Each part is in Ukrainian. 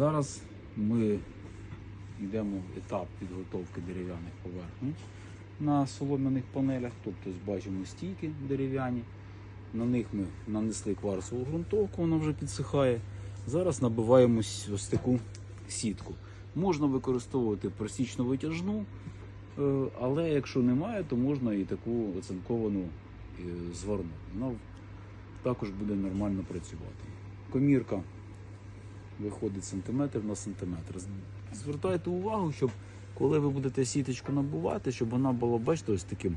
Зараз ми йдемо в етап підготовки дерев'яних поверхень на солом'яних панелях, тобто бачимо стійки дерев'яні. На них ми нанесли кварцеву ґрунтовку, вона вже підсихає. Зараз набиваємо ось таку сітку. Можна використовувати просічно витяжну, е, але якщо немає, то можна і таку оцинковану е, зварну. Вона також буде нормально працювати. Комірка виходить сантиметр на сантиметр. Звертайте увагу, щоб коли ви будете сіточку набувати, щоб вона була, бачите, ось таким,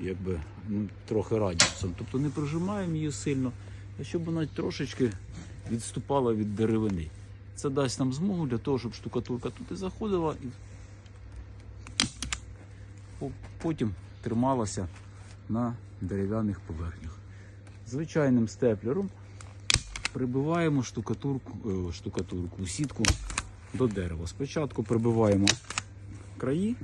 якби ну, трохи радіусом. Тобто не прижимаємо її сильно, а щоб вона трошечки відступала від деревини. Це дасть нам змогу для того, щоб штукатурка тут і заходила і потім трималася на дерев'яних поверхнях. Звичайним степлером прибиваємо штукатурку, е, штукатурку, сітку до дерева. Спочатку прибиваємо краї.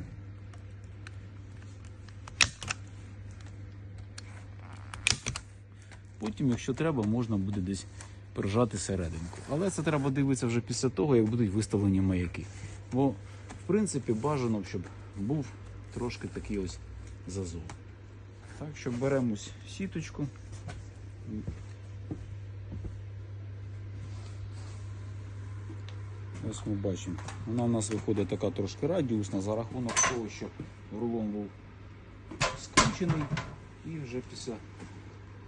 Потім, якщо треба, можна буде десь прижати серединку. Але це треба дивитися вже після того, як будуть виставлені маяки. Бо, в принципі, бажано, щоб був трошки такий ось зазор. Так що беремось сіточку. Ось ми бачимо, вона у нас виходить така трошки радіусна за рахунок того, що рулон був скручений і вже після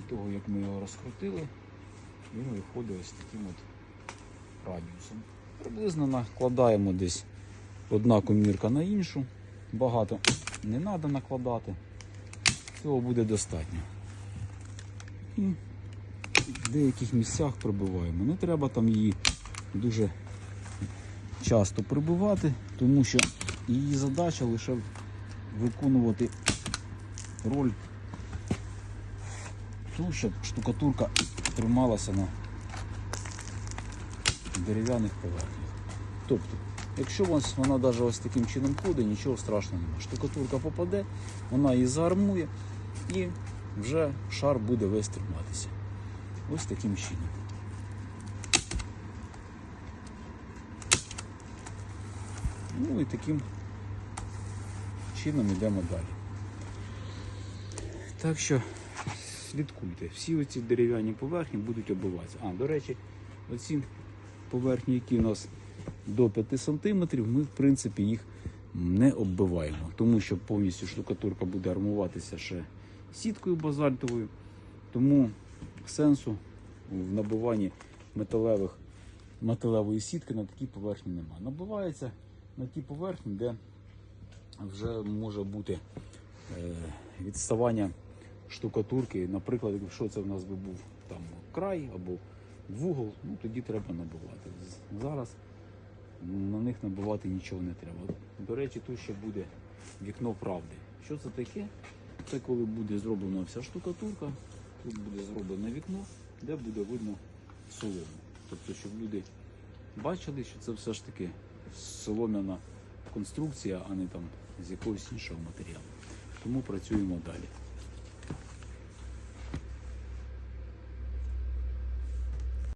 того, як ми його розкрутили, він виходить ось таким от радіусом. Приблизно накладаємо десь одна комірка на іншу. Багато не треба накладати. Цього буде достатньо. І в деяких місцях прибиваємо. Не треба там її дуже часто прибивати, тому що її задача лише виконувати роль ту, щоб штукатурка трималася на дерев'яних поверхнях. Тобто, якщо вона навіть ось таким чином ходить, нічого страшного немає. Штукатурка попаде, вона її заармує і вже шар буде весь триматися. Ось таким чином. Ну і таким чином йдемо далі. Так що слідкуйте, всі оці дерев'яні поверхні будуть оббиватися. А, до речі, оці поверхні, які у нас до 5 см, ми в принципі їх не оббиваємо, тому що повністю штукатурка буде армуватися ще сіткою базальтовою, тому сенсу в набиванні металевих, металевої сітки на такій поверхні немає. Набивається на ті поверхні, де вже може бути е, відставання штукатурки. Наприклад, якщо це в нас би був там край або вугол, ну тоді треба набивати. Зараз на них набивати нічого не треба. До речі, тут ще буде вікно правди. Що це таке? Це коли буде зроблена вся штукатурка, тут буде зроблене вікно, де буде видно солому. Тобто, щоб люди бачили, що це все ж таки солом'яна конструкція, а не там з якогось іншого матеріалу. Тому працюємо далі.